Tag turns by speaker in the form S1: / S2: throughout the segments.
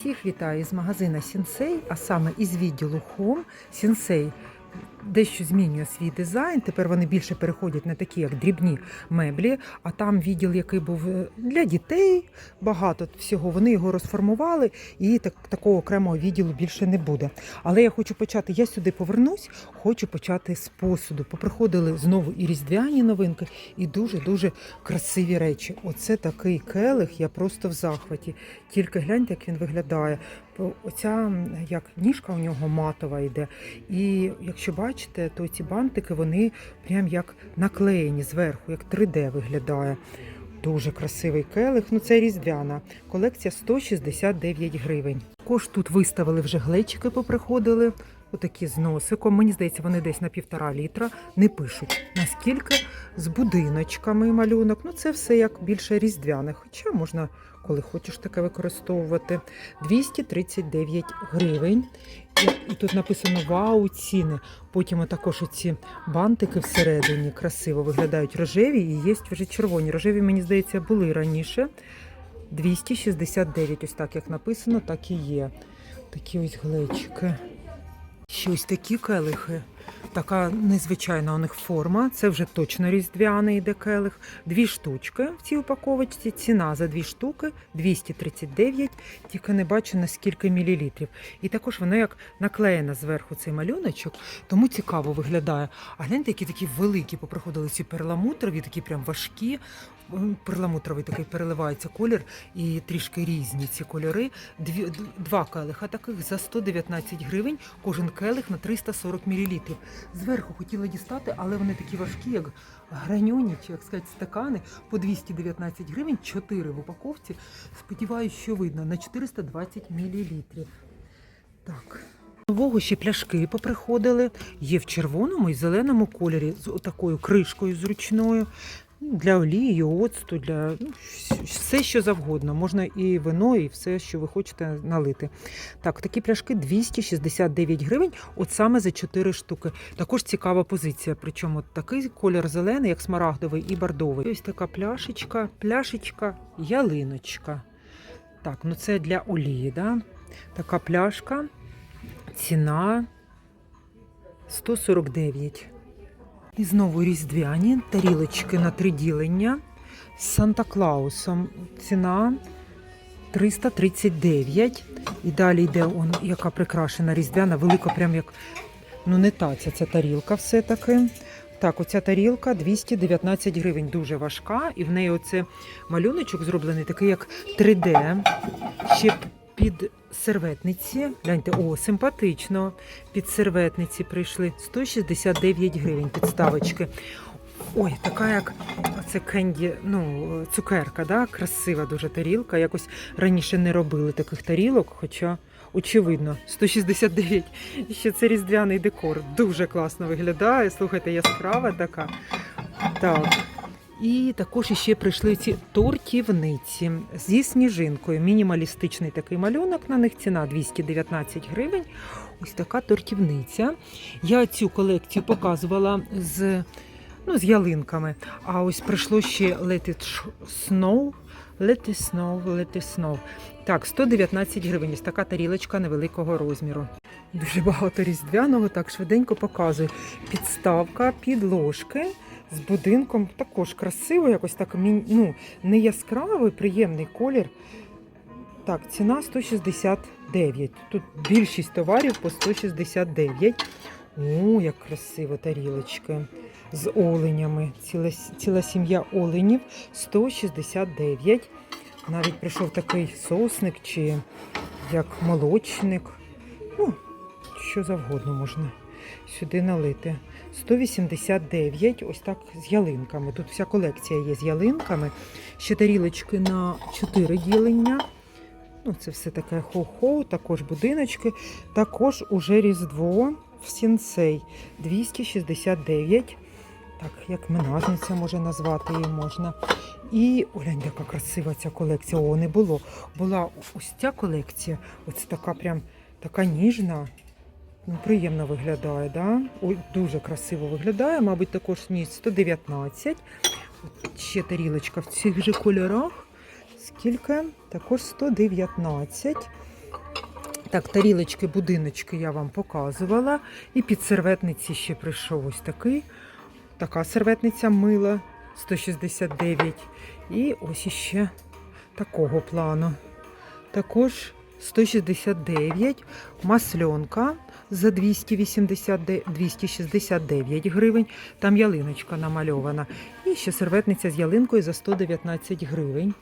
S1: Всіх вітаю з магазина Сінсей, а саме із відділу Home. Сінсей дещо змінює свій дизайн. Тепер вони більше переходять на такі, як дрібні меблі. А там відділ, який був е, для дітей, багато всього. Вони його розформували, і так, такого окремого відділу більше не буде. Але я хочу почати. Я сюди повернусь, хочу почати з посуду. Поприходили знову і різдвяні новинки, і дуже дуже красиві речі. Оце такий келих. Я просто в захваті. Тільки гляньте, як він виглядає. Оця як ніжка у нього матова йде. І якщо бачите, то ці бантики вони прям як наклеєні зверху, як 3D виглядає. Дуже красивий келих. Ну це різдвяна. Колекція 169 гривень. Також тут виставили вже глечики, поприходили. Отакі з носиком. Мені здається, вони десь на півтора літра. Не пишуть наскільки з будиночками малюнок. Ну це все як більше різдвяне. Хоча можна, коли хочеш таке використовувати. 239 гривень. І, тут написано вау, ціни. Потім також ці бантики всередині красиво виглядають рожеві і є вже червоні. Рожеві, мені здається, були раніше. 269, ось так як написано, так і є. Такі ось глечики. Ще ось такі келихи. Така незвичайна у них форма. Це вже точно різдвяний йде келих. Дві штучки в цій упаковочці. Ціна за дві штуки 239, тільки не бачу на скільки мілілітрів. І також воно як наклеєно зверху цей малюночок, тому цікаво виглядає. А гляньте, які такі великі поприходили ці перламутрові, такі прям важкі. Перламутровий такий переливається колір і трішки різні ці кольори. Дві, два келиха таких за 119 гривень, кожен келих на 340 мл. Зверху хотіла дістати, але вони такі важкі, як граньоні, чи як сказати, стакани по 219 гривень, 4 в упаковці. Сподіваюсь, що видно на 420 мл. Так. Нового ще пляшки поприходили. Є в червоному і зеленому кольорі з такою кришкою зручною. Для олії, оцту, для ну, все, що завгодно. Можна і вино, і все, що ви хочете налити. Так, такі пляшки 269 гривень, от саме за 4 штуки. Також цікава позиція. Причому такий колір зелений, як смарагдовий і бордовий. Ось така пляшечка, пляшечка, ялиночка. Так, ну це для олії, да? Така пляшка. Ціна 149. І знову різдвяні тарілочки на три ділення з Санта-Клаусом. Ціна 339. І далі йде он, яка прикрашена різдвяна, велика, прям як ну не таця, це тарілка все-таки. Так, оця тарілка 219 гривень, дуже важка, і в неї оце малюночок зроблений такий, як 3D. Ще під серветниці. Гляньте, о, симпатично. Під серветниці прийшли 169 гривень підставочки. Ой, така як це кенді, ну, цукерка, да? красива дуже тарілка. Якось раніше не робили таких тарілок, хоча, очевидно, 169. І ще це різдвяний декор. Дуже класно виглядає. Слухайте, яскрава така. Так. І також іще прийшли ці тортівниці зі сніжинкою. Мінімалістичний такий малюнок на них ціна 219 гривень. Ось така тортівниця. Я цю колекцію показувала з, ну, з ялинками. А ось прийшло ще Let It Snow. Let It Snow, Let It Snow. Так, 119 гривень. Ось така тарілочка невеликого розміру. Дуже багато різдвяного, так швиденько показую. Підставка, підложки з будинком. Також красиво, якось так ну, не яскравий, приємний колір. Так, ціна 169. Тут більшість товарів по 169. О, як красиво тарілочки з оленями. Ціла, ціла сім'я оленів 169. Навіть прийшов такий сосник чи як молочник. Ну, що завгодно можна сюди налити. 189, ось так з ялинками. Тут вся колекція є з ялинками. Ще тарілочки на 4 ділення. Ну, це все таке хо-хо, також будиночки. Також уже Різдво в Сінсей 269. Так, як менажниця може назвати її можна. І глянь, яка красива ця колекція. О, не було. Була ось ця колекція. Ось така прям така ніжна. Ну, приємно виглядає, да? Ой, дуже красиво виглядає, мабуть, також місць 119. От ще тарілочка в цих же кольорах. Скільки? Також 119. Так, тарілочки, будиночки я вам показувала. І під серветниці ще прийшов ось такий. Така серветниця мила 169. І ось іще такого плану. Також 169. Масльонка за 280, 269 гривень. Там ялиночка намальована. І ще серветниця з ялинкою за 119 гривень.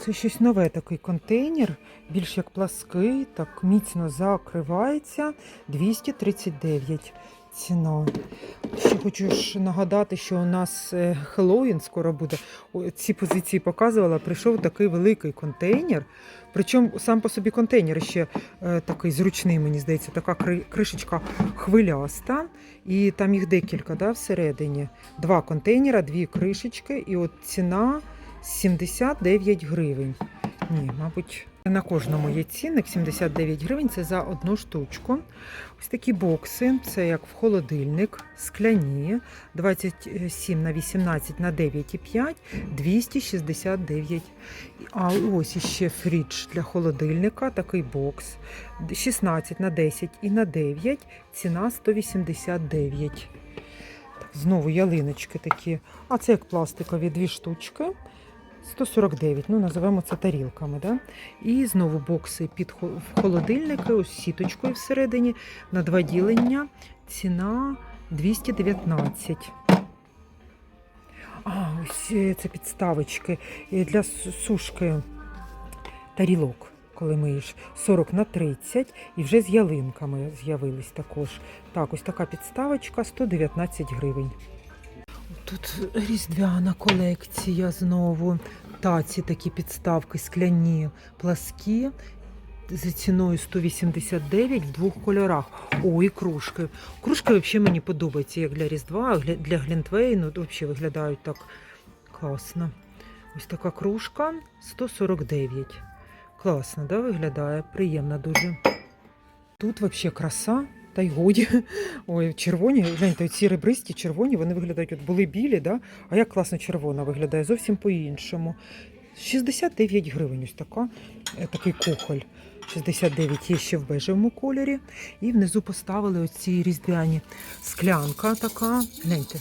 S1: Це щось нове такий контейнер, більш як плаский, так міцно закривається. 239 ціна. Ще хочу ж нагадати, що у нас е, Хеллоуін скоро буде. Ці позиції показувала. Прийшов такий великий контейнер. Причому сам по собі контейнер ще е, такий зручний, мені здається, така кришечка хвиляста. І там їх декілька да, всередині. Два контейнера, дві кришечки, і от ціна 79 гривень. Ні, мабуть, на кожному є цінник 79 гривень. Це за одну штучку. Ось такі бокси, це як в холодильник, скляні, 27 на 18 на 9,5, 269. А ось іще фрідж для холодильника, такий бокс. 16 на 10 і на 9, ціна 189. Знову ялиночки такі. А це як пластикові дві штучки. 149, ну називаємо це тарілками. Да? І знову бокси під хо- холодильники, ось сіточкою всередині, на два ділення. Ціна 219. А, ось е, це підставочки е, для сушки тарілок, коли миєш 40 на 30 і вже з ялинками з'явились також. Так, ось така підставочка 119 гривень. Тут різдвяна колекція знову. Таці такі підставки скляні, пласкі. За ціною 189 в двох кольорах. О, і кружки. Кружки взагалі мені подобаються, як для Різдва, гля- для Глінтвейну. Взагалі виглядають так класно. Ось така кружка 149. Класно, да, виглядає? Приємно дуже. Тут взагалі краса, та й годі. Ой, червоні, гляньте, ці ребристі червоні, вони виглядають, от були білі, да? а як класно червона виглядає, зовсім по-іншому. 69 гривень ось така, е, такий кухоль. 69 є ще в бежевому кольорі. І внизу поставили оці різдвяні склянка така. Гляньте,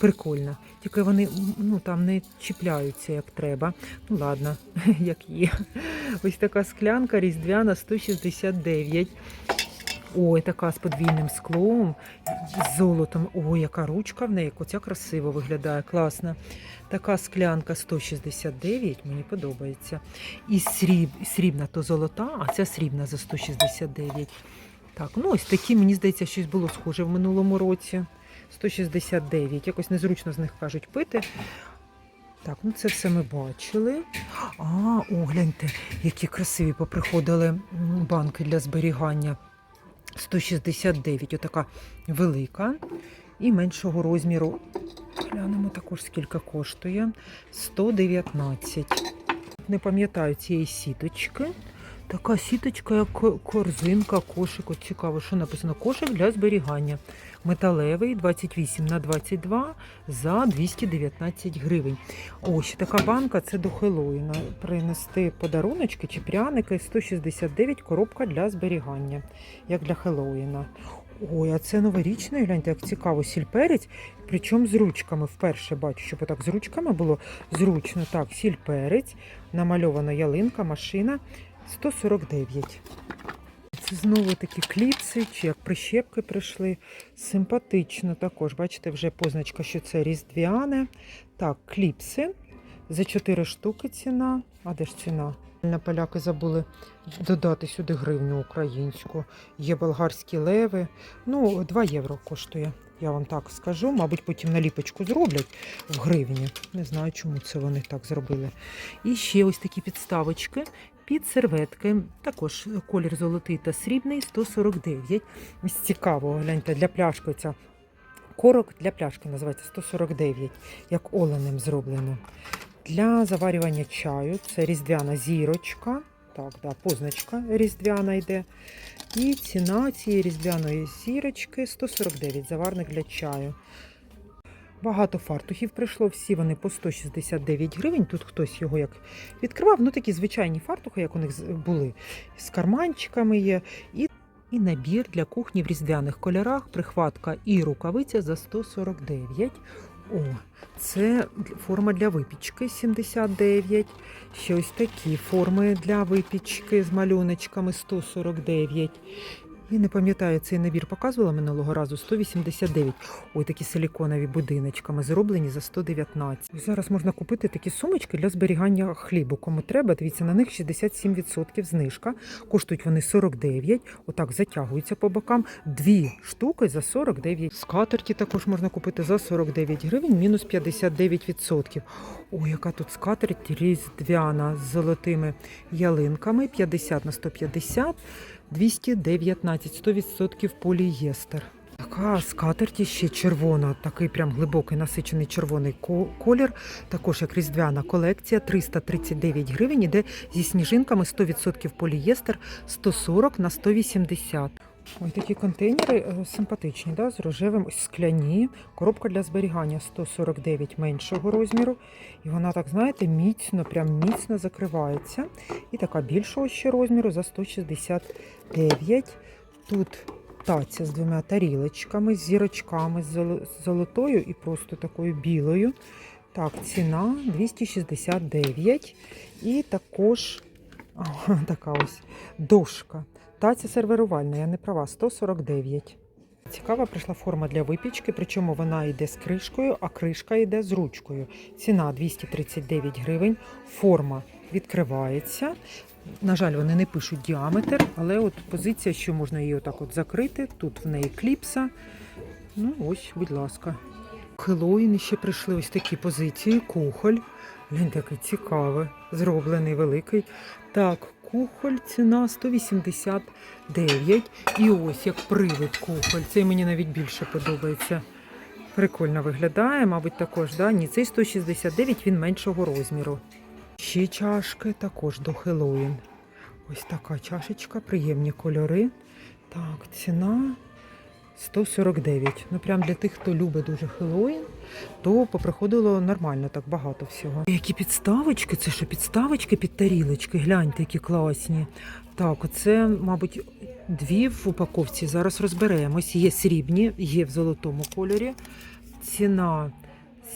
S1: прикольна. Тільки вони ну, там не чіпляються як треба. Ну ладно, як є. Ось така склянка різдвяна 169. Ой, така з подвійним склом, з золотом. Ой, яка ручка в неї, оця красиво виглядає, класно. Така склянка 169, мені подобається. І сріб, срібна то золота, а ця срібна за 169. Так, ну ось такі, мені здається, щось було схоже в минулому році. 169. Якось незручно з них кажуть пити. Так, ну це все ми бачили. А, о, гляньте, які красиві поприходили банки для зберігання. 169, отака велика і меншого розміру. Глянемо також, скільки коштує. 119. Не пам'ятаю цієї сіточки. Така сіточка, як корзинка, кошик. От цікаво, що написано кошик для зберігання. Металевий 28 на 22 за 219 гривень. О, ще така банка це до Хеллоїна. Принести подаруночки чи пряники 169 коробка для зберігання, як для Хеллоїна. Ой, а це новорічний, гляньте, як цікаво, сільперець, причому з ручками. Вперше бачу, щоб отак з ручками було зручно. Так, сільперець, намальована ялинка, машина 149. Це знову такі кліпси, чи як прищепки прийшли. Симпатично також. Бачите, вже позначка, що це різдвяне. Так, кліпси. За 4 штуки ціна. А де ж ціна? На поляки забули додати сюди гривню українську. Є болгарські леви. Ну, 2 євро коштує. Я вам так скажу. Мабуть, потім наліпочку зроблять в гривні. Не знаю, чому це вони так зробили. І ще ось такі підставочки під серветки. Також колір золотий та срібний 149. Ось цікаво, гляньте, для пляшки ця корок для пляшки називається 149, як оленем зроблено. Для заварювання чаю це різдвяна зірочка. Так, да, позначка різдвяна йде. І ціна цієї різдвяної зірочки 149 заварник для чаю. Багато фартухів прийшло, всі вони по 169 гривень. Тут хтось його як відкривав. Ну такі звичайні фартухи, як у них були, з карманчиками є. І, і набір для кухні в різдвяних кольорах, прихватка і рукавиця за 149. О, це форма для випічки 79. Ще ось такі форми для випічки з малюночками 149. І не пам'ятаю, цей набір показувала минулого разу 189. Ой, такі силіконові будиночками зроблені за 119. Зараз можна купити такі сумочки для зберігання хлібу. Кому треба, дивіться, на них 67% знижка. Коштують вони 49. Отак затягуються по бокам. Дві штуки за 49. Скатерті також можна купити за 49 гривень, мінус 59%. Ой, яка тут скатерть різдвяна з золотими ялинками. 50 на 150. 219, 100% полієстер. Така скатерті ще червона, такий прям глибокий насичений червоний ко- колір. Також як різдвяна колекція, 339 гривень, іде зі сніжинками 100% полієстер, 140 на 180. Ой, такі контейнери е, симпатичні, да, з рожевим ось скляні. Коробка для зберігання 149 меншого розміру. І вона так, знаєте, міцно, прям міцно закривається. І така більшого ще розміру за 169. Тут таця з двома тарілочками, з зірочками, з золотою і просто такою білою. Так, ціна 269. І також а, така ось дошка. Таця сервірувальна, я не права, 149. Цікава прийшла форма для випічки, причому вона йде з кришкою, а кришка йде з ручкою. Ціна 239 гривень. Форма відкривається. На жаль, вони не пишуть діаметр, але от позиція, що можна її отак от закрити. Тут в неї кліпса. Ну, ось, будь ласка. Хеллоуін ще прийшли ось такі позиції. Кухоль. Він такий цікавий, зроблений великий. Так, кухоль, ціна 189. І ось як привид кухоль. Цей мені навіть більше подобається. Прикольно виглядає, мабуть, також. Да? Ні, цей 169, він меншого розміру. Ще чашки також до Хеллоуін. Ось така чашечка, приємні кольори. Так, ціна 149. Ну, прям для тих, хто любить дуже Хеллоуін, то поприходило нормально, так багато всього. Які підставочки? Це що, підставочки під тарілочки? Гляньте, які класні. Так, оце, мабуть, дві в упаковці. Зараз розберемось. Є срібні, є в золотому кольорі. Ціна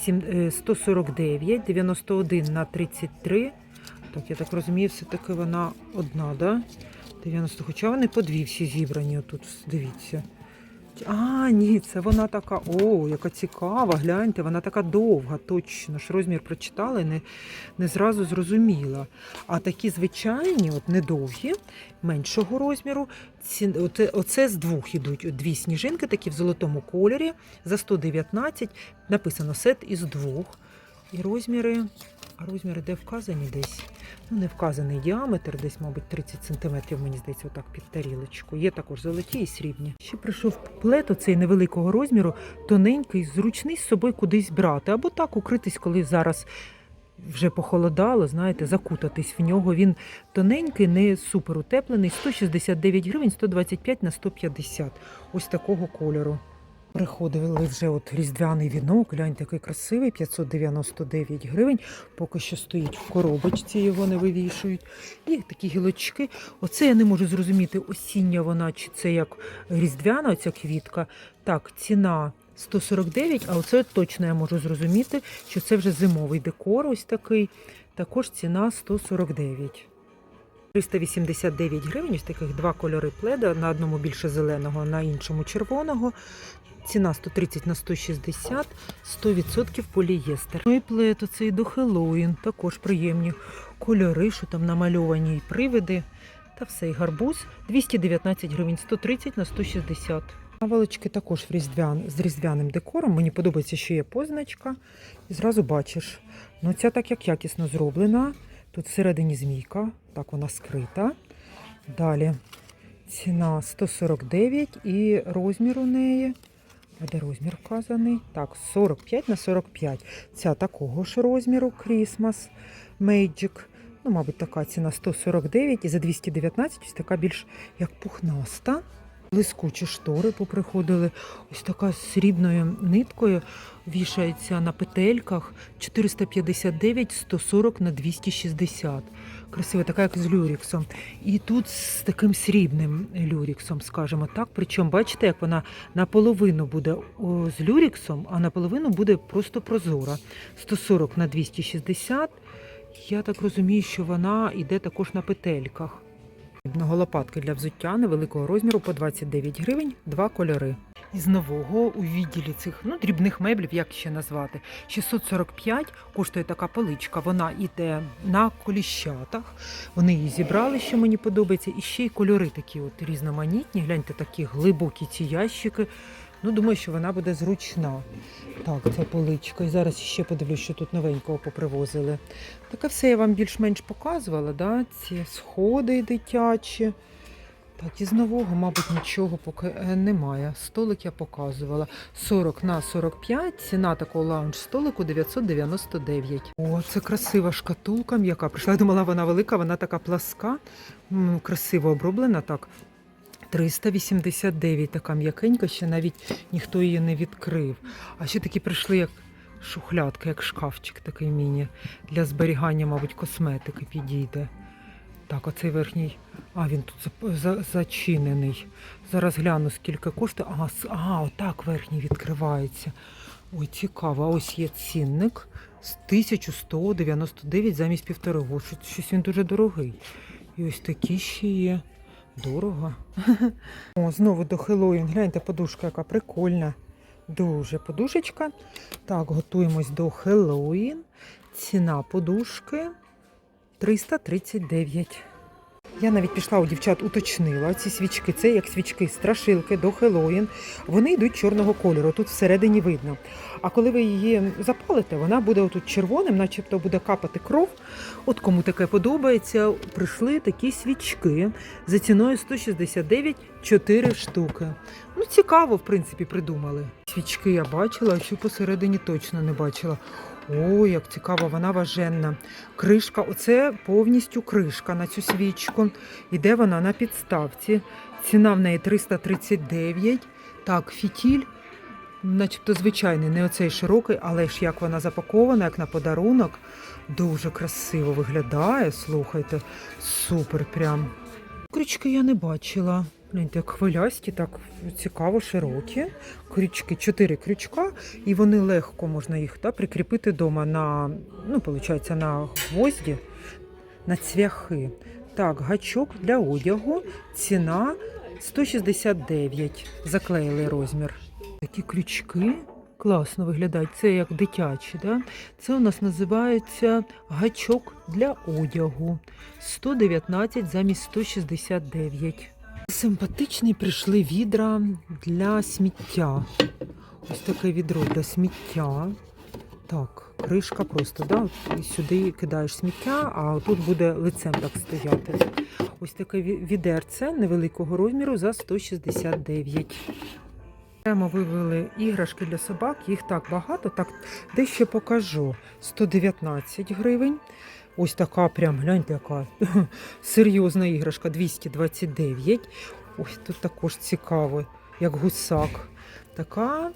S1: сім- е, 149, 91 на 33. Так, я так розумію, все-таки вона одна, да? 90, хоча вони по дві всі зібрані отут, дивіться. А, ні, це вона така, о, яка цікава, гляньте, вона така довга, точно ж розмір прочитала і не, не зразу зрозуміла. А такі звичайні, от недовгі, меншого розміру, ці, оце, оце з двох ідуть. Дві сніжинки, такі в золотому кольорі, за 119, написано сет із двох. І розміри, а розміри де вказані десь? Ну, не вказаний діаметр, десь, мабуть, 30 см, мені здається, отак під тарілочку. Є також золоті і срібні. Ще прийшов плет оцей невеликого розміру, тоненький, зручний з собою кудись брати, або так укритись, коли зараз. Вже похолодало, знаєте, закутатись в нього. Він тоненький, не супер утеплений, 169 гривень, 125 на 150. Ось такого кольору. Приходили вже от різдвяний вінок, гляньте, який красивий, 599 гривень. Поки що стоїть в коробочці, його не вивішують. І такі гілочки. Оце я не можу зрозуміти, осіння вона чи це як різдвяна оця квітка. Так, ціна 149, а оце точно я можу зрозуміти, що це вже зимовий декор, ось такий. Також ціна 149. 389 гривень, ось таких два кольори пледа, на одному більше зеленого, на іншому червоного. Ціна 130 на 160, 100% полієстер. Ну і плед оцей до Хеллоуін, також приємні кольори, що там намальовані і привиди. Та все, і гарбуз 219 гривень, 130 на 160. Наволочки також різдвян, з різдвяним декором. Мені подобається, що є позначка. І зразу бачиш. Ну, ця так як якісно зроблена. Тут всередині змійка, так вона скрита. Далі ціна 149 і розмір у неї. А де розмір вказаний? Так, 45 на 45. Ця такого ж розміру Christmas Magic. Ну, мабуть, така ціна 149 і за 219 ось така більш як пухнаста. Блискучі штори поприходили. Ось така срібною ниткою вішається на петельках 459 140 на 260. Красива, така як з люріксом. І тут з таким срібним люріксом, скажімо так. Причому, бачите, як вона наполовину буде з люріксом, а наполовину буде просто прозора. 140 на 260. Я так розумію, що вона йде також на петельках. Лопатки для взуття невеликого розміру по 29 гривень, два кольори. Із нового у відділі цих ну, дрібних меблів, як ще назвати, 645 коштує така поличка. Вона йде на коліщатах. Вони її зібрали, що мені подобається. І ще й кольори такі от різноманітні. Гляньте, такі глибокі ці ящики. Ну, думаю, що вона буде зручна. Так, ця поличка. І зараз ще подивлюсь, що тут новенького попривозили. Таке все я вам більш-менш показувала, да? ці сходи дитячі. Так, із нового, мабуть, нічого поки е, немає. Столик я показувала. 40 на 45, ціна такого лаунж столику 999. О, це красива шкатулка м'яка. Прийшла, я думала, вона велика, вона така пласка, красиво оброблена так. 389 така м'якенька, ще навіть ніхто її не відкрив. А ще такі прийшли як шухлядка, як шкафчик такий міні. Для зберігання, мабуть, косметики підійде. Так, оцей верхній. А, він тут зачинений. Зараз гляну, скільки коштує. Ага, ага, отак верхній відкривається. Ой, цікаво. А ось є цінник з 1199 замість півтори. Щось він дуже дорогий. І ось такі ще є. Дорого. О, знову до Хеллоуін. Гляньте, подушка, яка прикольна. Дуже подушечка. Так, готуємось до Хеллоуін. Ціна подушки 339. Я навіть пішла у дівчат, уточнила ці свічки. Це як свічки, страшилки до Хеллоуін. Вони йдуть чорного кольору, тут всередині видно. А коли ви її запалите, вона буде отут червоним, начебто буде капати кров. От кому таке подобається, прийшли такі свічки за ціною 169 4 штуки. Ну, цікаво, в принципі, придумали. Свічки я бачила, а що посередині точно не бачила. О, як цікаво, вона важенна. Кришка, оце повністю кришка на цю свічку. Іде вона на підставці. Ціна в неї 339. Так, фітіль, начебто звичайний, не оцей широкий, але ж як вона запакована, як на подарунок. Дуже красиво виглядає. Слухайте, супер прям. Крючки я не бачила. Гляньте, як хвилясті, так цікаво, широкі. Крючки, чотири крючка, і вони легко можна їх та, прикріпити вдома на, ну, виходить, на гвозді, на цвяхи. Так, гачок для одягу, ціна 169. Заклеїли розмір. Такі крючки класно виглядають. Це як дитячі. Да? Це у нас називається гачок для одягу. 119 замість 169. Симпатичні прийшли відра для сміття. Ось таке відро для сміття. Так, кришка просто, да? от сюди кидаєш сміття, а тут буде лицем так стояти. Ось таке відерце невеликого розміру за 169. Прямо вивели іграшки для собак, їх так багато, так дещо покажу. 119 гривень. Ось така прям, гляньте, яка серйозна іграшка 229. Ось тут також цікаво, як гусак. Така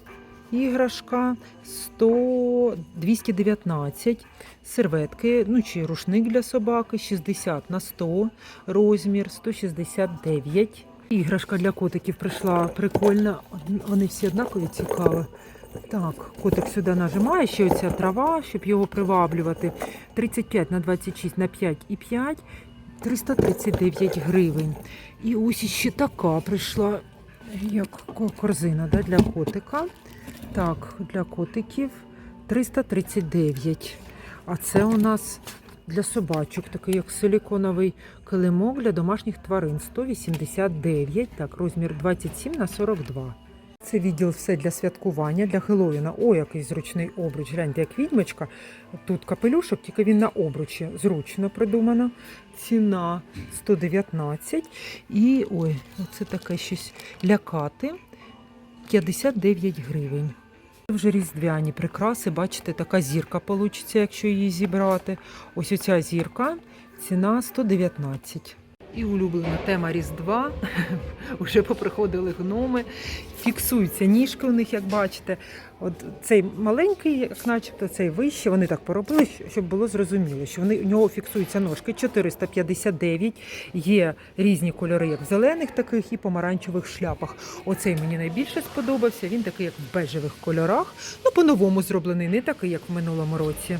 S1: іграшка 100, 219. Серветки, ну чи рушник для собаки 60 на 100 розмір 169. Іграшка для котиків прийшла прикольна. Вони всі однакові цікаві. Так, котик сюди нажимає, ще оця трава, щоб його приваблювати. 35 на 26 на 5 і 5, 339 гривень. І ось ще така прийшла, як корзина да, для котика. Так, для котиків 339. А це у нас для собачок, такий як силіконовий килимок для домашніх тварин 189, так, розмір 27 на 42. Це відділ все для святкування, для Хеллоуіна. О, який зручний обруч. Гляньте, як відьмочка. Тут капелюшок, тільки він на обручі. Зручно придумано. Ціна 119. І ой, оце таке щось лякати. 59 гривень. Це вже різдвяні прикраси. Бачите, така зірка получиться, якщо її зібрати. Ось оця зірка, ціна 119. І улюблена тема Різдва. Уже поприходили гноми, фіксуються ніжки у них, як бачите. От цей маленький, як начебто, цей вищий, вони так поробили, щоб було зрозуміло, що вони, у нього фіксуються ножки 459, є різні кольори, як в зелених таких і помаранчевих шляпах. Оцей мені найбільше сподобався. Він такий, як в бежевих кольорах. Ну, по-новому зроблений, не такий, як в минулому році.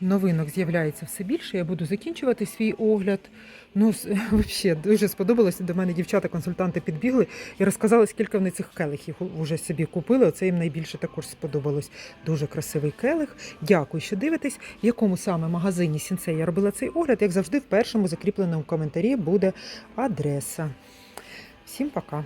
S1: Новинок з'являється все більше. Я буду закінчувати свій огляд. Ну, взагалі, дуже сподобалося. До мене дівчата-консультанти підбігли і розказали, скільки вони цих келихів вже собі купили. Оце їм найбільше також сподобалось. Дуже красивий келих. Дякую, що дивитесь. В якому саме магазині Сінцей я робила цей огляд. Як завжди, в першому закріпленому коментарі буде адреса. Всім пока!